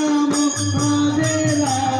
Ram Hare Ram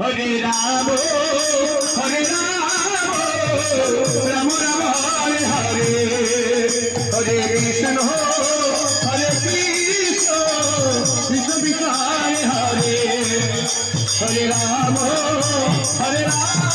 Hare Ram Hare Ram Ram Ram, Hare Hare. Hare Krishna Hare Krishna Krishna বিকারে Hare. Hare Ram Hare Ram.